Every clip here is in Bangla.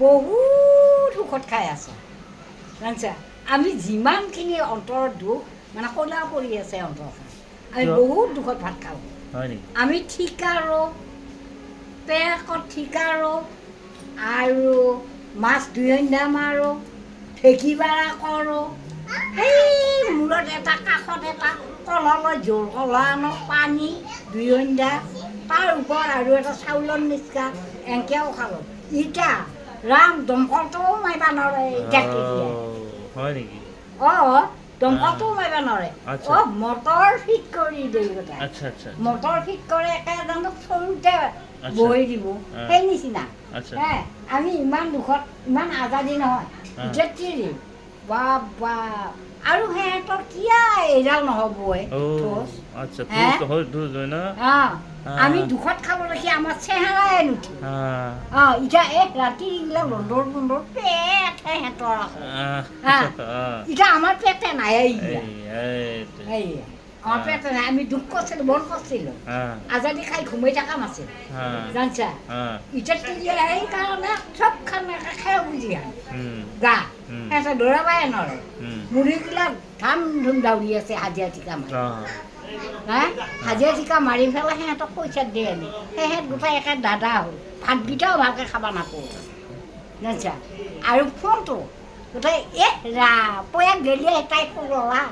বহুত সুখত খাই আছোঁ। জানিছা? আমি যিমানখিনি অন্তৰত দুখ মানে ক'লা পৰি আছে অন্তৰখন আমি বহুত দুখত ভাত খাওঁ। আমি ঠিকাৰো পেকত ঠিকাৰো আৰু মাছ দুই অন্ধা মাৰোঁ ঢেঁকী বাৰা কৰোঁ। সেই মূৰত এটা কাষত এটা কললৈ জোল কলা আনো পানী দুই অন্ধা তাৰ ওপৰত আৰু এটা চাউলৰ নিচকা এংকেও খালোঁ। ইটা ৰাম দমকলটোও মাৰিব নোৱাৰে ইটা কেতিয়া অ', হয় নেকি? মাৰিব নোৱাৰে। আচ্ছা। অঁ মটৰ ফিট কৰি দেই গোটাই আচ্ছা আচ্ছা মটৰ ফিট কৰে একেজনক সৰুতে আচ্ছা। বহি দিব। সেই নিচিনা। আচ্ছা। হে আমি ইমান দুখত ইমান আজাদী নহয়। এতিয়া তিৰি বাপ বাপ। আৰু সিহঁতৰ কিয়া এডাল নহ'ব এই অ ঠোচ। আচ্ছা? হয় না? আমি দুখত খাব লাগি আমাৰ চেহেৰাই নুঠে। আহ, অঁ এতিয়া এই ৰাতি এইবিলাক ৰ'দৰ বন্দৰ পেট সিহঁতৰ। এতিয়া আমাৰ পেটে নাই এই, এই আহ। পেটে নাই আমি দুখ আহ, আজাদী খাই ঘুমাই থকা নাছিল আহ, জানছা? আহ, এতিয়া তেতিয়া সেইকাৰণে চব খানা খাই বুজি আহে উম, গা নৰে। উম, ধাম ধুম দাউৰি আছে হাজিৰা ঠিকা মাৰি। আহ, হা? হাজিৰা ঠিকা মাৰি পেলাই সিহঁতক পইচা দিয়ে আনি সেহেঁত গোটেই একে দাদা হ'ল। ভাতকেইটাও ভালকৈ খাব নাপাওঁ। জানছা? আৰু ফোনটো গোটেই এ ৰা পয়াক গেলিয়ে তাই ল'লা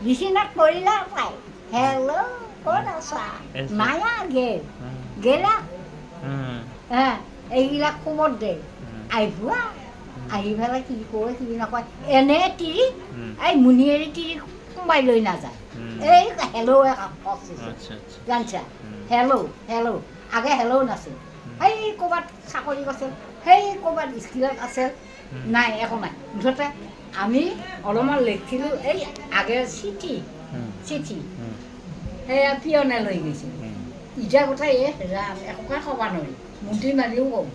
বিচনাত পৰিলা তাই হেল্ল' ক'ত আছা. নায়া গেল গেলা? উম, হা এইবিলাক খবৰ দে। আহিবা আহি পেলাই কি কয় কি নকয় এনে তিৰি উম, এই মুনিয়েৰি তিৰি সোমাই লৈ নাযায়। এই হেল্ল' আচ্ছা আচ্ছা। জানছা। হেল্ল' হেল্ল' আগে হেল্ল' নাছিল। সেই ক'ৰবাত চাকৰি কৰিছিল সেই ক'ৰবাত স্কুলত উম। নাই একো নাই। মুঠতে আমি অলপমান লিখিছিলোঁ এই আগে চিঠি চিঠি। সেয়া পিয়নে লৈ গৈছিল ইটা কথা এ ৰাম একোকে ক'ব নোৱাৰি। মুঠি মাৰিলেও ক'ব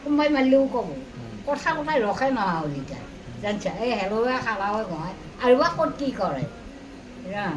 সোমাই মাৰিলেও ক'ব। কথা কথা ৰখে নহয় হ'ল এতিয়া জানছা এই হেলুৱে খালাৱে গহাই আৰু বা ক'ত কি কৰে? ৰাম।